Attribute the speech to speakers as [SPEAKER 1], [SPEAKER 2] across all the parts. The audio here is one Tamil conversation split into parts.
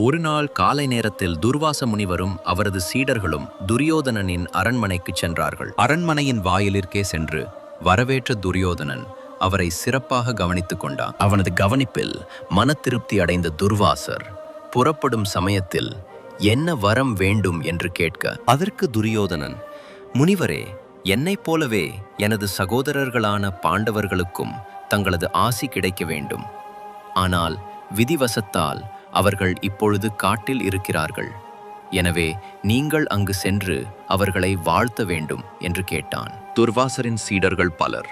[SPEAKER 1] ஒரு நாள் காலை நேரத்தில் துர்வாச முனிவரும் அவரது சீடர்களும் துரியோதனனின் அரண்மனைக்குச் சென்றார்கள்.
[SPEAKER 2] அரண்மனையின் வாயிலிற்கே சென்று வரவேற்ற துரியோதனன் அவரை சிறப்பாக கவனித்துக் கொண்டான்.
[SPEAKER 1] அவனது கவனிப்பில் மன திருப்தி அடைந்த துர்வாசர் புறப்படும் சமயத்தில் என்ன வரம் வேண்டும்? என்று கேட்க
[SPEAKER 3] அதற்கு துரியோதனன் முனிவரே என்னைப் போலவே எனது சகோதரர்களான பாண்டவர்களுக்கும் தங்களது ஆசி கிடைக்க வேண்டும். ஆனால் விதிவசத்தால் அவர்கள் இப்பொழுது காட்டில் இருக்கிறார்கள். எனவே நீங்கள் அங்கு சென்று அவர்களை வாழ்த்த வேண்டும் என்று கேட்டான்.
[SPEAKER 2] துர்வாசரின் சீடர்கள் பலர்.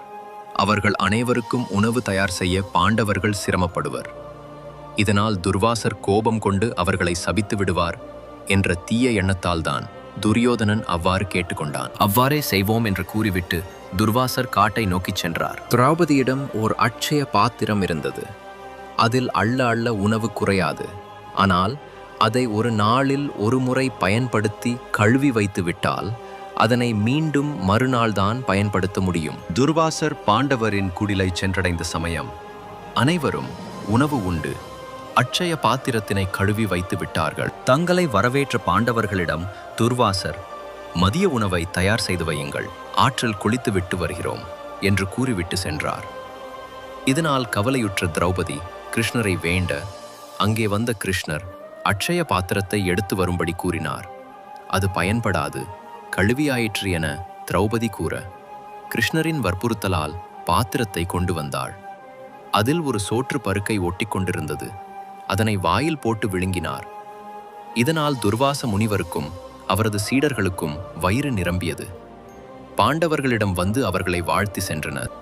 [SPEAKER 2] அவர்கள் அனைவருக்கும் உணவு தயார் செய்ய பாண்டவர்கள் சிரமப்படுவர். இதனால் துர்வாசர் கோபம் கொண்டு அவர்களை சபித்து விடுவார் என்ற தீய எண்ணத்தால்தான் துரியோதனன் அவ்வாறு கேட்டுக்கொண்டான்.
[SPEAKER 1] அவ்வாறே செய்வோம் என்று கூறிவிட்டு துர்வாசர் காட்டை நோக்கிச் சென்றார்.
[SPEAKER 2] திரௌபதியிடம் ஓர் அட்சய பாத்திரம் இருந்தது. அதில் அள்ள அள்ள உணவு குறையாது. ஆனால் அதை ஒரு நாளில் ஒரு முறை பயன்படுத்தி கழுவி வைத்து விட்டால் அதனை மீண்டும் மறுநாள்தான் பயன்படுத்த முடியும்.
[SPEAKER 3] துர்வாசர் பாண்டவரின் குடிலை சென்றடைந்த சமயம்
[SPEAKER 2] அனைவரும் உணவு உண்டு அட்சய பாத்திரத்தினை கழுவி வைத்து விட்டார்கள்.
[SPEAKER 1] தங்களை வரவேற்ற பாண்டவர்களிடம் துர்வாசர்
[SPEAKER 2] மதிய உணவை தயார் செய்து வையுங்கள் ஆற்றில் குளித்து விட்டு வருகிறோம் என்று கூறிவிட்டு சென்றார். இதனால் கவலையுற்ற திரௌபதி கிருஷ்ணரை வேண்ட அங்கே வந்த கிருஷ்ணர் அட்சய பாத்திரத்தை எடுத்து வரும்படி கூறினார். அது பயன்படாது கழுவியாயிற்று என திரௌபதி கூற கிருஷ்ணரின் வற்புறுத்தலால் பாத்திரத்தை கொண்டு வந்தாள். அதில் ஒரு சோற்று பருக்கை ஒட்டிக் கொண்டிருந்தது. அதனை வாயில் போட்டு விழுங்கினார். இதனால் துர்வாச முனிவருக்கும் அவரது சீடர்களுக்கும் வயிறு நிரம்பியது. பாண்டவர்களிடம் வந்து அவர்களை வாழ்த்தி சென்றனர்.